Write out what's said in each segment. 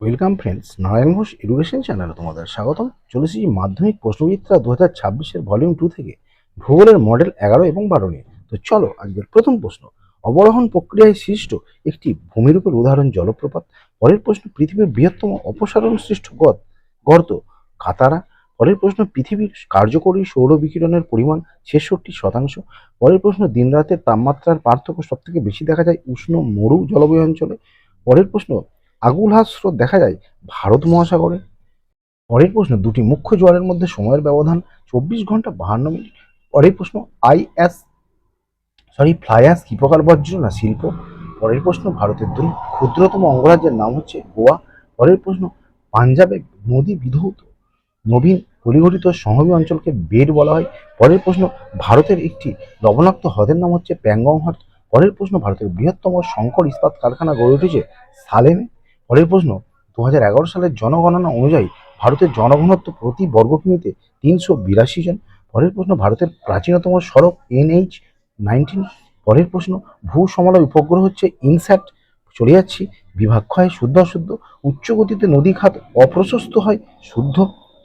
Welcome friends Narayan Ghosh education চ্যানেলে তোমাদের স্বাগতম। চলেছি মাধ্যমিক প্রশ্নবিদ্যা দু হাজার ছাব্বিশের ভলিউম টু থেকে ভূগোলের মডেল এগারো এবং বারো নিয়ে। তো চলো, আজকের প্রথম প্রশ্ন। অবরোহণ প্রক্রিয়ায় সৃষ্ট একটি ভূমিরূপের উদাহরণ জলপ্রপাত, পরের প্রশ্ন পৃথিবীর বৃহত্তম অপসারণ সৃষ্ট গদ, গর্ত, কাতারা, পরের প্রশ্ন পৃথিবীর কার্যকরী সৌর বিকিরণের পরিমাণ ছেষট্টি শতাংশ, পরের প্রশ্ন দিনরাতের তাপমাত্রার পার্থক্য সবথেকে বেশি দেখা যায় উষ্ণ মরু জলবায়ু অঞ্চলে, পরের প্রশ্ন আগুলহাস স্রোত দেখা যায় ভারত মহাসাগরে? পরের প্রশ্ন, দুটি মুখ্য জোয়ারের মধ্যে সময়ের ব্যবধান চব্বিশ ঘণ্টা বাহান্ন মিনিট। পরের প্রশ্ন, আইএস সরি ফ্লাইয়াস কি প্রকার বজ্র না শিল্প? পরের প্রশ্ন, ভারতের দুই ক্ষুদ্রতম অঙ্গরাজ্যের নাম হচ্ছে গোয়া। পরের প্রশ্ন, পাঞ্জাবে নদী বিধৌত, নবীন পরিগঠিত সমভূমি অঞ্চলকে বেড বলা হয়। পরের প্রশ্ন, ভারতের একটি লবণাক্ত হ্রদের নাম হচ্ছে প্যাংগং হ্রদ। পরের প্রশ্ন, ভারতের বৃহত্তম শঙ্কর ইস্পাত কারখানা গড়ে উঠেছে সালেমে? পরের প্রশ্ন দু হাজার এগারো সালের জনগণনা অনুযায়ী ভারতের জনঘনত্ব প্রতি বর্গ কিমিতে তিনশো বিরাশি জন। পরের প্রশ্ন, ভারতের প্রাচীনতম সড়ক এনএইচ নাইনটিন। পরের প্রশ্ন, ভূ সমলয় উপগ্রহ হচ্ছে ইনস্যাট। চলে যাচ্ছি বিভাগ ক্ষয় শুদ্ধ অশুদ্ধ, উচ্চ গতিতে নদী খাত অপ্রশস্ত হয়, শুদ্ধ।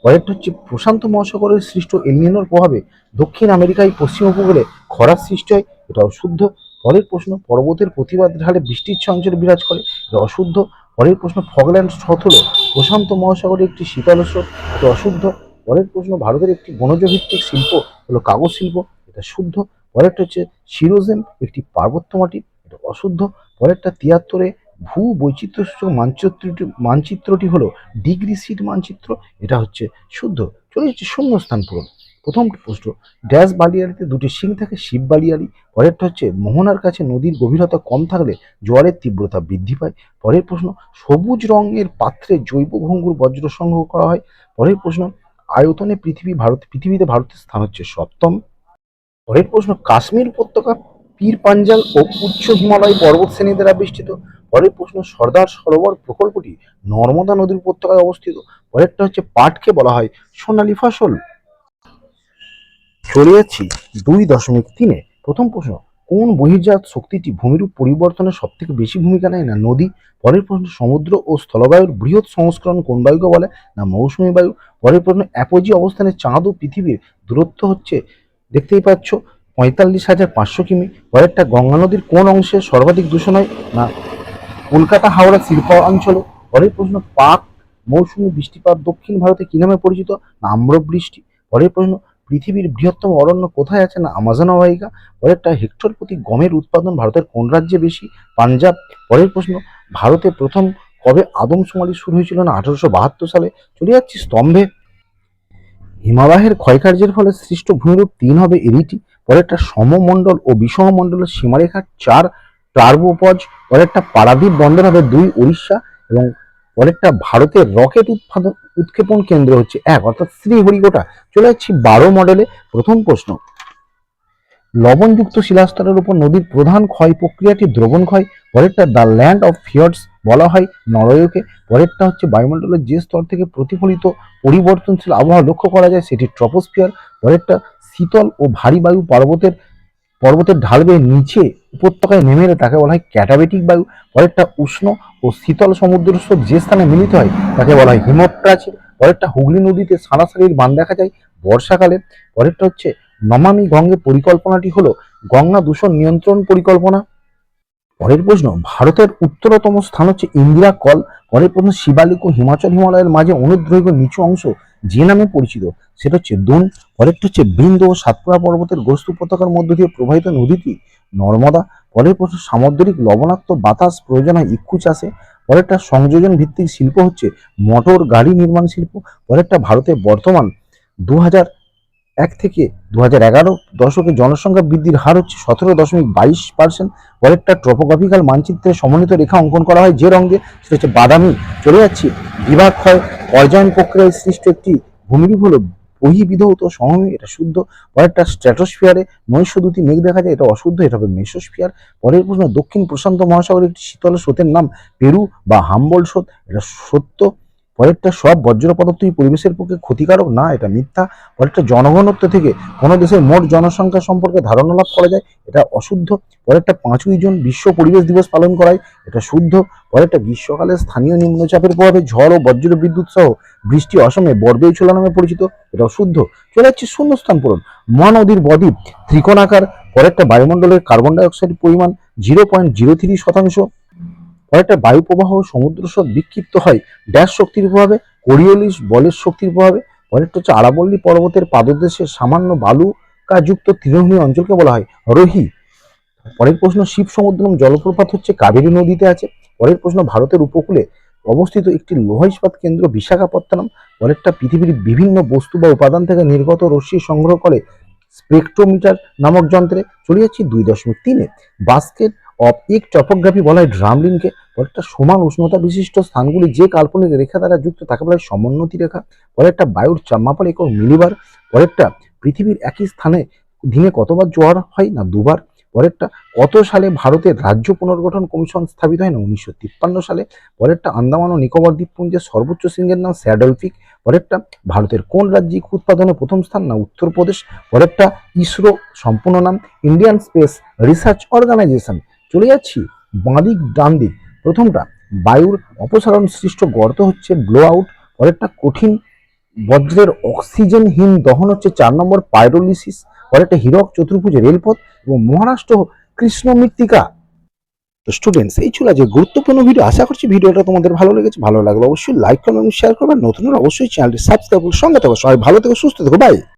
পরেরটা হচ্ছে, প্রশান্ত মহাসাগরের সৃষ্ট এলিয়েনোর প্রভাবে দক্ষিণ আমেরিকায় পশ্চিম উপকূলে খরার সৃষ্টি হয় এটা অশুদ্ধ পরের প্রশ্ন, পর্বতের প্রতিবাদ ঢালে বৃষ্টির অঞ্চলে বিরাজ করে, এটা অশুদ্ধ। পরের প্রশ্ন ফগল্যান্ড স্রোত হলো প্রশান্ত মহাসাগরের একটি শীতল এটা অশুদ্ধ। পরের প্রশ্ন ভারতের একটি বনজ ভিত্তিক শিল্প হলো কাগজ শিল্প, এটা শুদ্ধ। পরেরটা হচ্ছে শিরোজেন একটি পার্বত্য মাটি, এটা অশুদ্ধ। পরেরটা তিয়াত্তরে ভূ বৈচিত্র্য মানচিত্রটি মানচিত্রটি হলো ডিগ্রি সিট মানচিত্র, এটা হচ্ছে শুদ্ধ। চলে যাচ্ছে শূন্য স্থান পূরণ। প্রথম প্রশ্ন, ড্যাশ বালিয়াড়িতে দুটি সিং থাকে, শিব বালিয়াড়ি পরেরটা হচ্ছে, মোহনার কাছে নদীর গভীরতা কম থাকলে জোয়ারের তীব্রতা বৃদ্ধি পায়। পরের প্রশ্ন, সবুজ রঙের পাত্রে জৈব ভঙ্গুর বজ্র সংগ্রহ করা হয়। পরের প্রশ্ন, আয়তনে পৃথিবী ভারত, পৃথিবীতে ভারতের স্থান হচ্ছে সপ্তম। পরের প্রশ্ন, কাশ্মীর উপত্যকা, পীর পাঞ্জাল ও উচ্চ হিমালয় পর্বত শ্রেণি দ্বারা বেষ্টিত পরের প্রশ্ন, সর্দার সরোবর প্রকল্পটি নর্মদা নদীর উপত্যকায় অবস্থিত। পরেরটা হচ্ছে, পাটকে বলা হয় সোনালী ফসল। চলে যাচ্ছি দুই দশমিক তিনে। প্রথম প্রশ্ন, কোন বহির্জাত শক্তিটি ভূমিরূপ পরিবর্তনে সব থেকে বেশি ভূমিকা নেয় না নদী? পরের প্রশ্ন, সমুদ্র ও স্থলবায়ুর বৃহৎ সংস্করণ কোন বায়ুকে বলে না মৌসুমী বায়ু? পরের প্রশ্ন, অ্যাপোজি অবস্থানে চাঁদ ও পৃথিবীর দূরত্ব হচ্ছে, দেখতেই পাচ্ছ, পঁয়তাল্লিশ হাজার পাঁচশো কিমি। পরেরটা, গঙ্গা নদীর কোন অংশে সর্বাধিক দূষণ হয় না কলকাতা, হাওড়া শিল্প অঞ্চলে? পরের প্রশ্ন, পাক মৌসুমী বৃষ্টিপাত দক্ষিণ ভারতে কি নামে পরিচিত? না আম্রবৃষ্টি। পরের প্রশ্ন পৃথিবীর বৃহত্তম অরণ্য কোথায় আছে না আমাজন অববাহিকা পরেরটা হেক্টর প্রতি গমের উৎপাদন ভারতের কোন রাজ্যে বেশি? পাঞ্জাব। পরের প্রশ্ন, ভারতে প্রথম কবে আদমশুমারি শুরু হয়েছিল না আঠারোশো বাহাত্তর সালে? চলে যাচ্ছি স্তম্ভে। হিমালয়ের ক্ষয়কার্যের ফলে সৃষ্ট ভূমিরূপ তিন হবে এরিটি। পরেরটা সমমণ্ডল ও বিষমমণ্ডলের সীমারেখার চার টার্বোপজ। পরেরটা পারাদ্বীপ বন্দর হবে দুই উড়িষ্যা এবং পরেরটা ভারতের রকেট উৎপাদন উৎক্ষেপণ কেন্দ্র হচ্ছে এক, অর্থাৎ শ্রীহরিকোটা। চলে যাচ্ছি বারো মডেলে প্রথম প্রশ্ন। লবণযুক্ত শিলাস্তরের উপর নদীর প্রধান ক্ষয় প্রক্রিয়াটি দ্রবণ ক্ষয়, পরেরটা দ্য ল্যান্ড অফ ফিয়র্ডস বলা হয় নরওয়েকে, পরেরটা হচ্ছে বায়ুমণ্ডলের যে স্তর থেকে প্রতিফলিত পরিবর্তনশীল আবহাওয়া লক্ষ্য করা যায় সেটি ট্রপোস্ফিয়ার, পরেরটা শীতল ও ভারী বায়ু পর্বতের পর্বতের ঢাল বেয়ে নিচে উপত্যকায় নেমে এলে তাকে বলা হয় ক্যাটাবেটিক বায়ু। পরেরটা উষ্ণ ও শীতল সমুদ্র স্রোত যে স্থানে মিলিত হয়, তাকে বলা হয় হিমপ্রাচীর পরেরটা হুগলি নদীতে সারাসারির বান দেখা যায় বর্ষাকালে। পরেরটা হচ্ছে নমামি গঙ্গে পরিকল্পনাটি হলো গঙ্গা দূষণ নিয়ন্ত্রণ পরিকল্পনা। পরের প্রশ্ন, ভারতের উত্তরতম স্থান হচ্ছে ইন্দিরা কল। পরের প্রশ্ন, শিবালিক ও হিমাচল হিমালয়ের মাঝে অনুদ্রৈব নিচু অংশ যে নামে পরিচিত, সেটা হচ্ছে দুন। পরেরটা হচ্ছে বৃন্দ ও সাতপুরা পর্বতের গ্রস্ত উপত্যকার মধ্য দিয়ে প্রবাহিত নদীটি নর্মদা। পরের প্রশ্ন, সামুদ্রিক লবণাক্ত বাতাস প্রয়োজন হয় ইক্ষু চাষে পরেরটা, সংযোজন ভিত্তিক শিল্প হচ্ছে মোটর গাড়ি নির্মাণ শিল্প। পরেরটা, ভারতের বর্তমান দু এক থেকে দু হাজার এগারো দশকে জনসংখ্যা বৃদ্ধির হার হচ্ছে সতেরো দশমিক বাইশ পার্সেন্ট পরেরটা ট্রপোগ্রাফিক্যাল মানচিত্রে সমন্বিত রেখা অঙ্কন করা হয় যে রঙে, সেটা হচ্ছে বাদামি। চলে যাচ্ছি বিভাগ ক্ষয় পর্যায়ন প্রক্রিয়ায় সৃষ্ট একটি ভূমিরূপ হলো বহিবিধৌত সমভূমি, এটা শুদ্ধ। পরেরটা স্ট্র্যাটোস্ফিয়ারে নৈশ দুটি মেঘ দেখা যায়, এটা অশুদ্ধ, এটা হবে মেসোস্ফিয়ার পরের প্রশ্ন, দক্ষিণ প্রশান্ত মহাসাগরের একটি শীতল স্রোতের নাম পেরু বা হাম্বল স্রোত, এটা সত্য। পরেরটা সব বজ্র পদার্থই পরিবেশের পক্ষে ক্ষতিকারক, না, এটা মিথ্যা। পরেরটা জনঘনত্ব থেকে কোনো দেশের মোট জনসংখ্যা সম্পর্কে ধারণা লাভ করা যায়, এটা অশুদ্ধ। পরেরটা পাঁচই জুন বিশ্ব পরিবেশ দিবস পালন করায়, এটা শুদ্ধ। পরেরটা গ্রীষ্মকালে স্থানীয় নিম্নচাপের প্রভাবে ঝড় ও বজ্র বিদ্যুৎ সহ বৃষ্টি অসমে বর্বেউছলা নামে পরিচিত, এটা শুদ্ধ। চলে যাচ্ছে শূন্যস্থান পূরণ। মহানদীর বদ্বীপ ত্রিকোণাকার। পরেরটা বায়ুমণ্ডলের কার্বন ডাই অক্সাইড পরিমাণ জিরো পয়েন্ট জিরো থ্রি শতাংশ। পরেরটা বায়ু প্রবাহ সমুদ্র স্রোত বিক্ষিপ্ত হয়। ড্যাশ শক্তির প্রভাবে কোরিওলিস বলের শক্তির প্রভাবে পরেরটা হচ্ছে আরাবল্লী পর্বতের পাদদেশে সামান্য বালুকাযুক্ত তৃণভূমি অঞ্চলকে বলা হয় রোহি। পরের প্রশ্ন শিব সমুদ্রম জলপ্রপাত হচ্ছে কাবেরী নদীতে আছে। পরের প্রশ্ন, ভারতের উপকূলে অবস্থিত একটি লোহা ইস্পাত কেন্দ্র বিশাখাপত্তনম। পরেরটা পৃথিবীর বিভিন্ন বস্তু বা উপাদান থেকে নির্গত রশ্মি সংগ্রহ করে স্পেকট্রোমিটার নামক যন্ত্রে চলে যাচ্ছি দুই দশমিক তিনে। বাস্কেট অফ এক টপোগ্রাফি বলা হয় ড্রামলিনকে, পরেরটা সমান উষ্ণতা বিশিষ্ট স্থানগুলি যে কাল্পনিক রেখা দ্বারা যুক্ত, তাকে বলা হয় সমোন্নতি রেখা। পরেরটা বায়ুর চাম্মাপাল একক মিলিবার। পরেরটা পৃথিবীর একই স্থানে দিনে কতবার জোয়ার হয় না দুবার। পরেরটা কত সালে ভারতের রাজ্য পুনর্গঠন কমিশন স্থাপিত হয় না উনিশশো তিপ্পান্ন সালে। পরেরটা আন্দামান ও নিকোবর দ্বীপপুঞ্জের সর্বোচ্চ শৃঙ্গের নাম স্যাডল পিক পরেরটা ভারতের কোন রাজ্যে ইক উৎপাদনে প্রথম স্থান না উত্তরপ্রদেশ। পরেরটা ইসরো সম্পূর্ণ নাম। ইন্ডিয়ান স্পেস রিসার্চ অর্গানাইজেশন চলে যাচ্ছি বাঁদিক ডান দিক। প্রথমটা, বায়ুর অপসারণ সৃষ্ট গর্ত হচ্ছে ব্লো আউট পরেরটা কঠিন বজ্রের অক্সিজেনহীন দহন হচ্ছে চার নম্বর পাইরোলিসিস পরেরটা হীরক চতুর্ভুজ রেলপথ এবং মহারাষ্ট্র কৃষ্ণ মৃত্তিকা। তো স্টুডেন্টস এই ছিল যে গুরুত্বপূর্ণ ভিডিও আশা করছি ভিডিওটা তোমাদের ভালো লেগেছে। ভালো লাগলে অবশ্যই লাইক করবে এবং শেয়ার করবে নতুন অবশ্যই চ্যানেলটি সাবস্ক্রাইব করে সঙ্গে থাকো। সবাই ভালো থেকো, সুস্থ থেকো। বাই